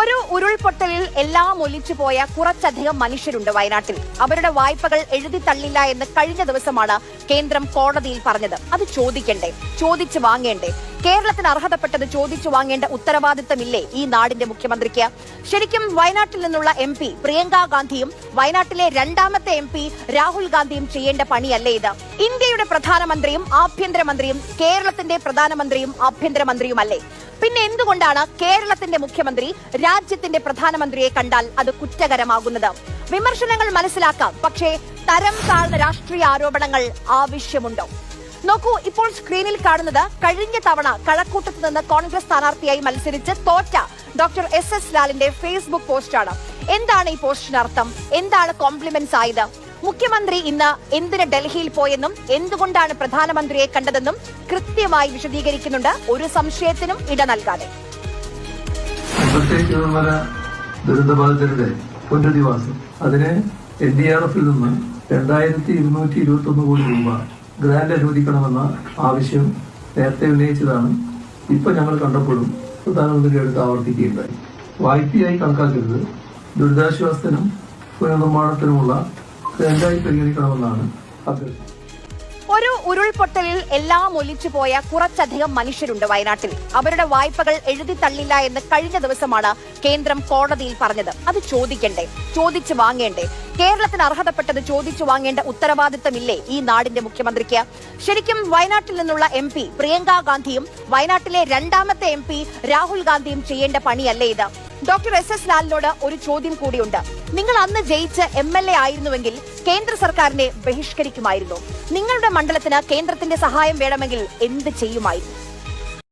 ഒരു ഉരുൾപൊട്ടലിൽ എല്ലാം ഒലിച്ചു പോയ കുറച്ചധികം മനുഷ്യരുണ്ട് വയനാട്ടിൽ. അവരുടെ വായ്പകൾ എഴുതി തള്ളില്ല എന്ന് കഴിഞ്ഞ ദിവസമാണ് കേന്ദ്രം കോടതിയിൽ പറഞ്ഞത്. അത് ചോദിക്കണ്ടേ? ചോദിച്ചു വാങ്ങേണ്ടേ? കേരളത്തിന് അർഹതപ്പെട്ടത് ചോദിച്ചു വാങ്ങേണ്ട ഉത്തരവാദിത്തമില്ലേ ഈ നാടിന്റെ മുഖ്യമന്ത്രിക്ക്? ശരിക്കും വയനാട്ടിൽ നിന്നുള്ള എം പി പ്രിയങ്ക ഗാന്ധിയും വയനാട്ടിലെ രണ്ടാമത്തെ എം പി രാഹുൽ ഗാന്ധിയും ചെയ്യേണ്ട പണിയല്ലേ ഇത്? ഇന്ത്യയുടെ പ്രധാനമന്ത്രിയും ആഭ്യന്തരമന്ത്രിയും കേരളത്തിന്റെ പ്രധാനമന്ത്രിയും ആഭ്യന്തരമന്ത്രിയുമല്ലേ? പിന്നെ എന്തുകൊണ്ടാണ് കേരളത്തിന്റെ മുഖ്യമന്ത്രി രാജ്യത്തിന്റെ പ്രധാനമന്ത്രിയെ കണ്ടാൽ അത് കുറ്റകരമാകുന്നത്? വിമർശനങ്ങൾ മനസ്സിലാക്കാം പക്ഷേ തരം താഴ്ന്ന രാഷ്ട്രീയ ആരോപണങ്ങൾ ആവശ്യമുണ്ടോ? നോക്കൂ ഇപ്പോൾ സ്ക്രീനിൽ കാണുന്നത് കഴിഞ്ഞ തവണ കഴക്കൂട്ടത്ത് നിന്ന് കോൺഗ്രസ് സ്ഥാനാർത്ഥിയായി മത്സരിച്ച് തോറ്റ ഡോക്ടർ എസ് എസ് ലാലിന്റെ ഫേസ്ബുക്ക് പോസ്റ്റാണ് എന്താണ് ഈ പോസ്റ്റിനർത്ഥം എന്താണ് കോംപ്ലിമെന്റ്സ് ആയത്? മുഖ്യമന്ത്രി ഇന്ന് എന്തിന് ഡൽഹിയിൽ പോയെന്നും എന്തുകൊണ്ടാണ് പ്രധാനമന്ത്രിയെ കണ്ടതെന്നും കൃത്യമായി വിശദീകരിക്കുന്നുണ്ട്. ഒരു സംശയത്തിനും ഇട നൽകാതെ. പുനരധിവാസം. അതിന് എൻ ഡി ആർ എഫിൽ നിന്ന് രണ്ടായിരത്തി ഇരുന്നൂറ്റി ഇരുപത്തി ഒന്ന് കോടി രൂപ ഗ്രാന്റ് അനുവദിക്കണമെന്ന ആവശ്യം നേരത്തെ ഉന്നയിച്ചതാണ്. ഇപ്പൊ ഞങ്ങൾ കണ്ടപ്പോഴും പ്രധാനമന്ത്രി അടുത്ത് ആവർത്തിക്കുകയുണ്ടായി. വായ്പയായി കണക്കാക്കരുത്. ദുരിതാശ്വാസത്തിനും പുനർനിർമ്മാണത്തിനുമുള്ള ഗ്രാൻഡായി പരിഗണിക്കണമെന്നാണ് അഭ്യർത്ഥന ഒരു ഉരുൾപൊട്ടലിൽ എല്ലാം ഒലിച്ചു പോയ കുറച്ചധികം മനുഷ്യരുണ്ട് വയനാട്ടിൽ. അവരുടെ വായ്പകൾ എഴുതി തള്ളില്ല എന്ന് കഴിഞ്ഞ ദിവസമാണ് കേന്ദ്രം കോടതിയിൽ പറഞ്ഞത്. അത് ചോദിക്കണ്ടേ? ചോദിച്ചു വാങ്ങേണ്ടേ? കേരളത്തിന് അർഹതപ്പെട്ടത് ചോദിച്ചു വാങ്ങേണ്ട ഉത്തരവാദിത്തമില്ലേ ഈ നാടിന്റെ മുഖ്യമന്ത്രിക്ക്? ശരിക്കും വയനാട്ടിൽ നിന്നുള്ള എം പി പ്രിയങ്ക ഗാന്ധിയും വയനാട്ടിലെ രണ്ടാമത്തെ എം പി രാഹുൽ ഗാന്ധിയും ചെയ്യേണ്ട പണിയല്ലേ ഇത്? ഡോക്ടർ എസ് എസ് ലാലിനോട് ഒരു ചോദ്യം കൂടിയുണ്ട്. നിങ്ങൾ അന്ന് ജയിച്ച് എം എൽ എ ആയിരുന്നുവെങ്കിൽ കേന്ദ്ര സർക്കാരിനെ ബഹിഷ്കരിക്കുമായിരുന്നു. നിങ്ങളുടെ മണ്ഡലത്തിന് കേന്ദ്രത്തിന്റെ സഹായം വേണമെങ്കിൽ എന്ത് ചെയ്യുമായിരുന്നു?